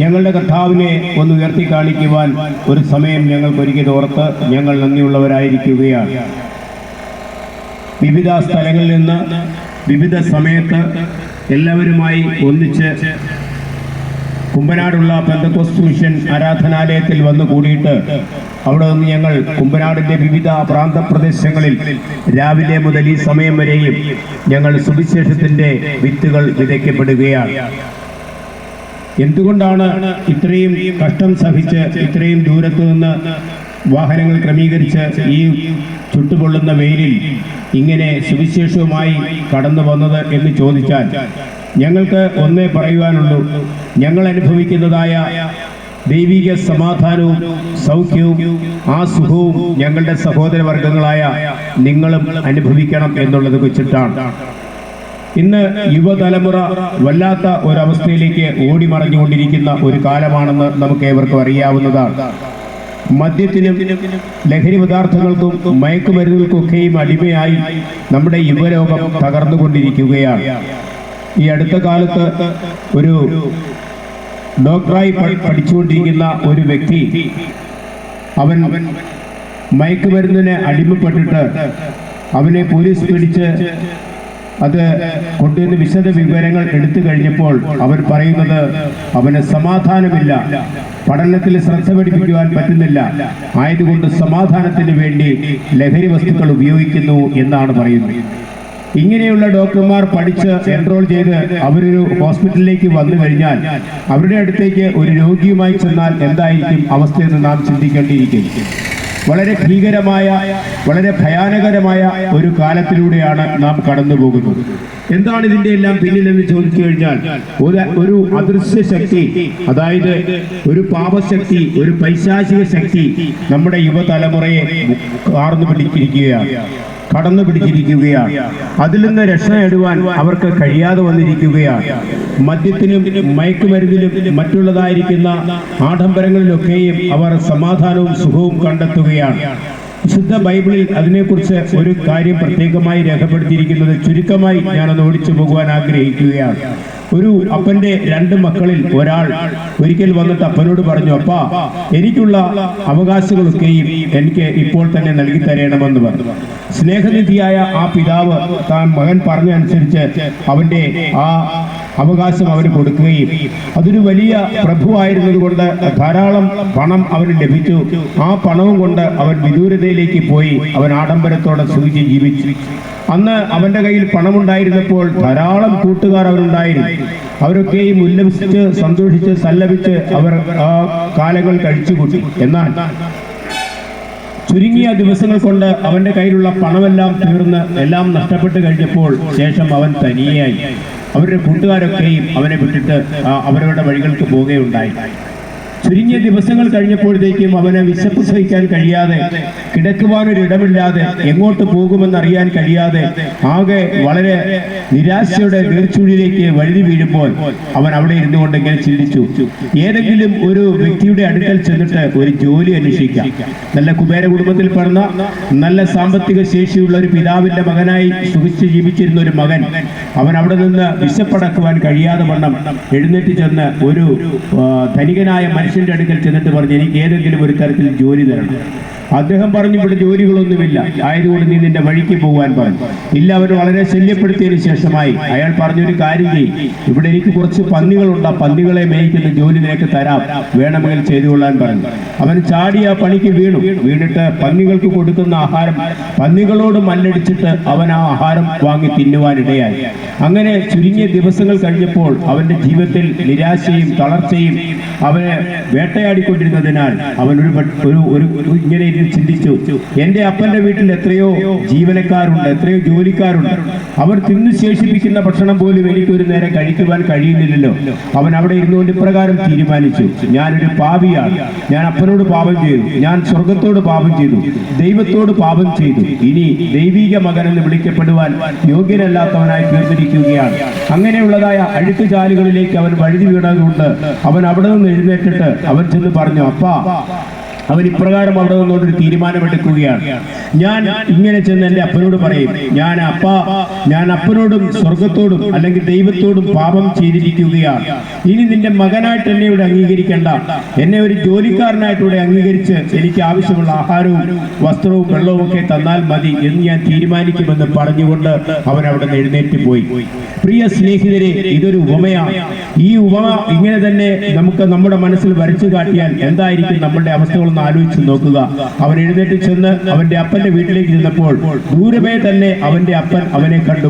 ഞങ്ങളുടെ കർത്താവിനെ ഒന്ന് ഉയർത്തി കാണിക്കുവാൻ ഒരു സമയം ഞങ്ങൾക്ക് ഒരുക്കിയത് ഓർത്ത് ഞങ്ങൾ നന്ദിയുള്ളവരായിരിക്കുകയാണ്. വിവിധ സ്ഥലങ്ങളിൽ നിന്ന് വിവിധ സമയത്ത് എല്ലാവരുമായി ഒന്നിച്ച് കുമ്പനാടുള്ള പെന്തക്കോസ്റ്റ് മിഷൻ ആരാധനാലയത്തിൽ വന്നു കൂടിയിട്ട് അവിടെ നിന്ന് ഞങ്ങൾ കുമ്പനാടിന്റെ വിവിധ പ്രാന്തപ്രദേശങ്ങളിൽ രാവിലെ മുതൽ ഈ സമയം വരെയും ഞങ്ങൾ സുവിശേഷത്തിന്റെ വിത്തുകൾ വിതയ്ക്കപ്പെടുകയാണ്. എന്തുകൊണ്ടാണ് ഇത്രയും കഷ്ടം സഹിച്ച് ഇത്രയും ദൂരത്തു നിന്ന് വാഹനങ്ങൾ ക്രമീകരിച്ച് ഈ ചുട്ടുപൊള്ളുന്ന വെയിലിൽ ഇങ്ങനെ സുവിശേഷവുമായി കടന്നു വന്നത് എന്ന് ചോദിച്ചാൽ ഞങ്ങൾക്ക് ഒന്നേ പറയുവാനുള്ളൂ. ഞങ്ങൾ അനുഭവിക്കുന്നതായ ദൈവിക സമാധാനവും സൗഖ്യവും ആ സുഖവും ഞങ്ങളുടെ സഹോദരവർഗങ്ങളായ നിങ്ങളും അനുഭവിക്കണം എന്നുള്ളത് വെച്ചിട്ടാണ്. ഇന്ന് യുവതലമുറ വല്ലാത്ത ഒരവസ്ഥയിലേക്ക് ഓടി മറഞ്ഞുകൊണ്ടിരിക്കുന്ന ഒരു കാലമാണെന്ന് നമുക്ക് ഏവർക്കും അറിയാവുന്നതാണ്. മദ്യത്തിനും ലഹരി പദാർത്ഥങ്ങൾക്കും മയക്കുമരുന്നുകൾക്കൊക്കെയും അടിമയായി നമ്മുടെ യുവലോകം തകർന്നുകൊണ്ടിരിക്കുകയാണ്. ഈ അടുത്ത കാലത്ത് ഒരു ഡോക്ടറായി പഠിച്ചുകൊണ്ടിരിക്കുന്ന ഒരു വ്യക്തി അവൻ മയക്കുമരുന്നിന് അടിമപ്പെട്ടിട്ട് അവനെ പോലീസ് പിടിച്ച് അത് കൊണ്ടുവന്ന് വിശദ വിവരങ്ങൾ എടുത്തു കഴിഞ്ഞപ്പോൾ അവർ പറയുന്നത് അവന് സമാധാനമില്ല. പഠനത്തിൽ ശ്രദ്ധ പഠിപ്പിക്കുവാൻ പറ്റുന്നില്ല. ആയതുകൊണ്ട് സമാധാനത്തിന് വേണ്ടി ലഹരി വസ്തുക്കൾ ഉപയോഗിക്കുന്നു എന്നാണ് പറയുന്നത്. ഇങ്ങനെയുള്ള ഡോക്ടർമാർ പഠിച്ച് എൻറോൾ ചെയ്ത് അവരൊരു ഹോസ്പിറ്റലിലേക്ക് വന്നു കഴിഞ്ഞാൽ അവരുടെ അടുത്തേക്ക് ഒരു രോഗിയുമായി ചെന്നാൽ എന്തായിരിക്കും അവസ്ഥയെന്ന് നാം ചിന്തിക്കേണ്ടിയിരിക്കും. വളരെ ഭീകരമായ വളരെ ഭയാനകരമായ ഒരു കാലത്തിലൂടെയാണ് നാം കടന്നു പോകുന്നത് എന്താണ് ഇതിന്റെ എല്ലാം പിന്നിലെന്ന് ചോദിച്ചു കഴിഞ്ഞാൽ ഒരു ഒരു അദൃശ്യ ശക്തി അതായത് ഒരു പാപശക്തി ഒരു പൈശാചിക ശക്തി നമ്മുടെ യുവതലമുറയെ കാർന്നു പിടിച്ചിരിക്കുകയാണ്. കടന്നു പിടിച്ചിരിക്കുകയാണ്. അതിൽ നിന്ന് രക്ഷ നേടുവാൻ അവർക്ക് കഴിയാതെ വന്നിരിക്കുകയാണ്. മദ്യത്തിനും മയക്കുമരുന്നിലും മറ്റുള്ളതായിരിക്കുന്ന ആഡംബരങ്ങളിലൊക്കെയും അവർ സമാധാനവും സുഖവും കണ്ടെത്തുകയാണ്. വിശുദ്ധ ബൈബിളിൽ അതിനെക്കുറിച്ച് ഒരു കാര്യം പ്രത്യേകമായി രേഖപ്പെടുത്തിയിരിക്കുന്നത് ചുരുക്കമായി ഞാനത് ഓടിച്ചു പോകുവാൻ ആഗ്രഹിക്കുകയാണ്. ഒരു അപ്പന്റെ രണ്ട് മക്കളിൽ ഒരാൾ ഒരിക്കൽ വന്നിട്ട് അപ്പനോട് പറഞ്ഞു അപ്പാ എനിക്കുള്ള അവകാശങ്ങളൊക്കെയും എനിക്ക് ഇപ്പോൾ തന്നെ നൽകി തരണമെന്ന് പറഞ്ഞു. സ്നേഹനിധിയായ ആ പിതാവ് താൻ മകൻ പറഞ്ഞ അനുസരിച്ച് അവന്റെ ആ അവകാശം അവന് കൊടുക്കുകയും അതൊരു വലിയ പ്രഭുവായിരുന്നത് കൊണ്ട് ധാരാളം പണം അവന് ലഭിച്ചു. ആ പണവും കൊണ്ട് അവൻ വിദൂരതയിലേക്ക് പോയി അവൻ ആഡംബരത്തോടെ സുഖിച്ച് ജീവിച്ചു. അന്ന് അവന്റെ കയ്യിൽ പണമുണ്ടായിരുന്നപ്പോൾ ധാരാളം കൂട്ടുകാർ അവരുണ്ടായിരുന്നു. അവരൊക്കെയും ഉല്ലസിച്ച് സന്തോഷിച്ച് സല്ലപിച്ച് അവർ ആ കാലങ്ങൾ കഴിച്ചുകൂട്ടി. എന്നാൽ ചുരുങ്ങിയ ദിവസങ്ങൾ കൊണ്ട് അവന്റെ കയ്യിലുള്ള പണമെല്ലാം തീർന്ന് എല്ലാം നഷ്ടപ്പെട്ട് കഴിഞ്ഞപ്പോൾ ശേഷം അവൻ തനിയായി. അവരുടെ കൂട്ടുകാരൊക്കെയും അവനെ വിട്ടിട്ട് അവരവരുടെ വഴികൾക്ക് പോവുകയുണ്ടായി. ചുരുങ്ങിയ ദിവസങ്ങൾ കഴിഞ്ഞപ്പോഴത്തേക്കും അവന് വിശപ്പ് സഹിക്കാൻ കഴിയാതെ കിടക്കുവാനൊരിടമില്ലാതെ എങ്ങോട്ട് പോകുമെന്നറിയാൻ കഴിയാതെ ആകെ വളരെ നിരാശയുടെ നീർച്ചുഴിലേക്ക് വഴുതി വീഴുമ്പോൾ അവൻ അവിടെ ഇരുന്നു കൊണ്ട് ഇങ്ങനെ ചിന്തിച്ചു. ഏതെങ്കിലും ഒരു വ്യക്തിയുടെ അടുക്കൽ ചെന്നിട്ട് ഒരു ജോലി അന്വേഷിക്കാം. നല്ല കുബേര കുടുംബത്തിൽ പറഞ്ഞ നല്ല സാമ്പത്തിക ശേഷിയുള്ള ഒരു പിതാവിന്റെ മകനായി സുഖിച്ച് ജീവിച്ചിരുന്ന ഒരു മകൻ അവൻ അവിടെ നിന്ന് വിശപ്പടക്കുവാൻ കഴിയാതെ വണ്ണം എഴുന്നേറ്റ് ചെന്ന് ഒരു ധനികനായ ധനികനായ മനുഷ്യന്റെ അടുക്കൽ ചെന്നിട്ട് പറഞ്ഞു എനിക്ക് ഏതെങ്കിലും ഒരു തരത്തിൽ ജോലി തരണം. അദ്ദേഹം പറഞ്ഞു ഇവിടെ ജോലികളൊന്നുമില്ല. ആയതുകൊണ്ട് നീ നിന്റെ വഴിക്ക് പോകാൻ പറഞ്ഞു. ഇല്ല അവർ വളരെ ശല്യപ്പെടുത്തിയതിന് ശേഷമായി അയാൾ പറഞ്ഞൊരു കാര്യം ചെയ്യും. ഇവിടെ എനിക്ക് കുറച്ച് പന്നികളുണ്ട്. ആ പന്നികളെ മേയിക്കുന്ന ജോലി നിനക്ക് തരാം. വേണമെങ്കിൽ ചെയ്തു കൊള്ളാൻ പറഞ്ഞു. അവൻ ചാടി ആ പണിക്ക് വീണു. വീണിട്ട് പന്നികൾക്ക് കൊടുക്കുന്ന ആഹാരം പന്നികളോട് മല്ലടിച്ചിട്ട് അവൻ ആ ആഹാരം വാങ്ങി തിന്നുവാനിടയായി. അങ്ങനെ ചുരുങ്ങിയ ദിവസങ്ങൾ കഴിഞ്ഞപ്പോൾ അവന്റെ ജീവിതത്തിൽ നിരാശയും തളർച്ചയും അവനെ വേട്ടയാടിക്കൊണ്ടിരുന്നതിനാൽ അവൻ ഒരു ഒരു ഇങ്ങനെ ചിന്തിച്ചു. എന്റെ അപ്പന്റെ വീട്ടിൽ എത്രയോ ജീവനക്കാരുണ്ട് എത്രയോ ജോലിക്കാരുണ്ട്. അവർ തിന്നു ശേഷിപ്പിക്കുന്ന ഭക്ഷണം പോലും എനിക്ക് ഒരു നേരം കഴിക്കുവാൻ കഴിയുന്നില്ലല്ലോ. അവൻ അവിടെ ഇരുന്നുകൊണ്ട് ഇപ്രകാരം തീരുമാനിച്ചു. ഞാനൊരു പാവിയാണ് ഞാൻ അപ്പനോട് പാപം ചെയ്തു. ഞാൻ സ്വർഗത്തോട് പാപം ചെയ്തു. ദൈവത്തോട് പാപം ചെയ്തു. ഇനി ദൈവിക എന്ന് വിളിക്കപ്പെടുവാൻ യോഗ്യനല്ലാത്തവനായി തീർന്നിരിക്കുകയാണ്. അങ്ങനെയുള്ളതായ അഴുക്കുചാലുകളിലേക്ക് അവൻ വഴുതി വീണതുകൊണ്ട് അവൻ അവിടെ നിന്ന് എഴുന്നേറ്റിട്ട് അവൻ ചെന്ന് പറഞ്ഞു അപ്പാ അവൻ ഇപ്രകാരം നിന്നുകൊണ്ട് ഒരു തീരുമാനമെടുക്കുകയാണ്. ഞാൻ ഇങ്ങനെ ചെന്ന് എന്റെ അപ്പനോട് പറയും ഞാൻ അപ്പ ഞാൻ അപ്പനോടും സ്വർഗത്തോടും അല്ലെങ്കിൽ ദൈവത്തോടും പാപം ചെയ്തിരിക്കുകയാണ്. ഇനി നിന്റെ മകനായിട്ട് എന്നെ ഇവിടെ അംഗീകരിക്കേണ്ട. എന്നെ ഒരു ജോലിക്കാരനായിട്ട് ഇവിടെ അംഗീകരിച്ച് എനിക്ക് ആവശ്യമുള്ള ആഹാരവും വസ്ത്രവും വെള്ളവും ഒക്കെ തന്നാൽ മതി എന്ന് ഞാൻ തീരുമാനിക്കുമെന്ന് പറഞ്ഞുകൊണ്ട് അവൻ അവിടെ നിന്ന് എഴുന്നേറ്റ് പോയി. പ്രിയ സ്നേഹിതരെ ഇതൊരു ഉപമയാണ്. ഈ ഉപമ ഇങ്ങനെ തന്നെ നമുക്ക് നമ്മുടെ മനസ്സിൽ വരച്ചു കാട്ടിയാൽ എന്തായിരിക്കും നമ്മുടെ അവസ്ഥകളൊന്ന് ആലോചിച്ച് നോക്കുക. അവൻ എഴുന്നേറ്റ് ചെന്ന് അവന്റെ അപ്പന്റെ വീട്ടിലേക്ക് ചെന്നപ്പോൾ ദൂരമേ തന്നെ അവന്റെ അപ്പൻ അവനെ കണ്ടു.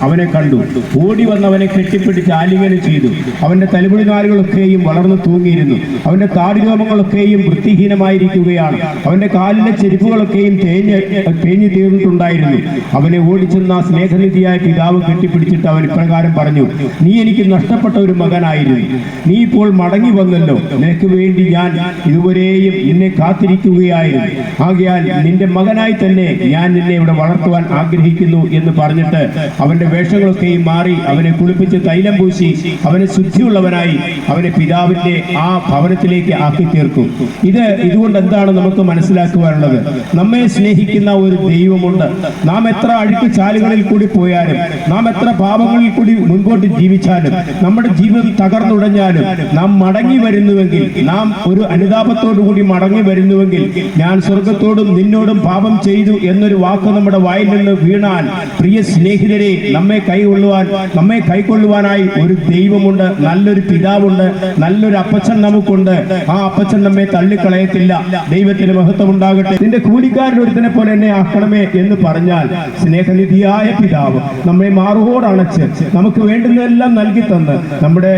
അവനെ കണ്ടു. ഓടി വന്ന് അവനെ കെട്ടിപ്പിടിച്ച് ആലിംഗനം ചെയ്തു. അവന്റെ തലമുടി നാലുകളൊക്കെയും വളർന്നു തൂങ്ങിയിരുന്നു. അവന്റെ താടിരോമങ്ങളൊക്കെയും വൃത്തിഹീനമായിരിക്കുകയാണ്. അവന്റെ കാലിലെ ചെരുപ്പുകളൊക്കെയും തേഞ്ഞ് തേഞ്ഞു തീർന്നിട്ടുണ്ടായിരുന്നു. അവനെ ഓടിച്ചെന്ന ആ സ്നേഹനിധിയായ പിതാവ് കെട്ടിപ്പിടിച്ചിട്ട് അവൻ ഇപ്രകാരം പറഞ്ഞു നീ എനിക്ക് നഷ്ടപ്പെട്ട ഒരു മകനായിരുന്നു. നീ ഇപ്പോൾ മടങ്ങി വന്നല്ലോ. നിനക്ക് വേണ്ടി ഞാൻ ഇതുവരെയും നിന്നെ കാത്തിരിക്കുകയായിരുന്നു. ആകയാൽ നിന്റെ മകനായി തന്നെ ഞാൻ നിന്നെ ഇവിടെ വളർത്തുവാൻ ആഗ്രഹിക്കുന്നു എന്ന് പറഞ്ഞിട്ട് അവന്റെ വേഷങ്ങളൊക്കെയും മാറി അവനെ കുളിപ്പിച്ച് തൈലം പൂശി അവനെ ശുദ്ധിയുള്ളവനായി അവനെ പിതാവിന്റെ ആ ഭവനത്തിലേക്ക് ആക്കി തീർക്കും ഇത് ഇതുകൊണ്ട് എന്താണ് നമുക്ക് മനസ്സിലാക്കുവാനുള്ളത്? നമ്മെ സ്നേഹിക്കുന്ന ഒരു ദൈവമുണ്ട്. നാം എത്ര അഴുക്ക് ചാലുകളിൽ കൂടി പോയാലും നാം എത്ര പാപങ്ങളിൽ കൂടി മുൻപോട്ട് ജീവിച്ചാലും നമ്മുടെ ജീവിതം തകർന്നുടഞ്ഞാലും നാം മടങ്ങി വരുന്നുവെങ്കിൽ നാം ഒരു അനുതാപത്തോടു കൂടി മടങ്ങി. വരുന്നുവെങ്കിൽ ഞാൻ സ്വർഗത്തോടും നിന്നോടും പാപം ചെയ്തു എന്നൊരു വാക്ക് നമ്മുടെ വായിൽ നിന്ന് വീണാൽ പ്രിയ സ്നേഹിതരെ നമ്മെ കൈകൊള്ളുവാൻ നമ്മെ കൈക്കൊള്ളുവാനായി ഒരു ദൈവമുണ്ട് നല്ലൊരു പിതാവുണ്ട് നല്ലൊരു അപ്പച്ചൻ നമുക്കുണ്ട്. ആ അപ്പച്ചൻ നമ്മെ തള്ളിക്കളയത്തില്ല. ദൈവത്തിന് മഹത്വം ഉണ്ടാകട്ടെ നിന്റെ കൂലിക്കാരൻ ഒരുത്തനെ പോലെ എന്നെ ആക്കണമേ എന്ന് പറഞ്ഞാൽ സ്നേഹനിധിയായ പിതാവ് നമ്മെ മാറുകോടണച്ച് നമുക്ക് വേണ്ടുന്നതെല്ലാം നൽകി തന്ന് നമ്മുടെ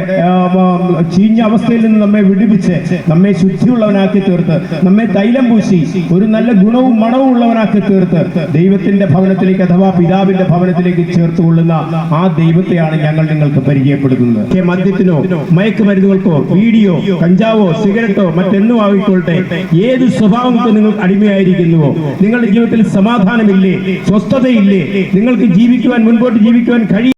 ചീഞ്ഞ അവസ്ഥയിൽ നിന്ന് നമ്മെ വിടുവിച്ച് നമ്മെ ശുദ്ധിയുള്ളവനാക്കി തീർത്ത് നമ്മെ തൈലം പൂശി ഒരു നല്ല ഗുണവും മണവും ഉള്ളവനാക്കി തീർത്ത് ദൈവത്തിന്റെ ഭവനത്തിലേക്ക് അഥവാ പിതാവിന്റെ ഭവനത്തിലേക്ക് ചേർത്ത് കൊള്ളുന്ന ആ ദൈവത്തെയാണ് ഞങ്ങൾ നിങ്ങൾക്ക് പരിചയപ്പെടുത്തുന്നത്. മദ്യത്തിനോ മയക്കുമരുന്നുകൾക്കോ വീഡിയോ കഞ്ചാവോ സിഗരറ്റോ മറ്റെന്നും ആയിക്കൊള്ളട്ടെ. ഏത് സ്വഭാവങ്ങൾക്ക് നിങ്ങൾ അടിമയായിരിക്കുന്നുവോ? നിങ്ങളുടെ ജീവിതത്തിൽ സമാധാനമില്ലേ? സ്വസ്ഥതയില്ലേ? നിങ്ങൾക്ക് ജീവിക്കുവാൻ മുൻപോട്ട് ജീവിക്കുവാൻ കഴിയും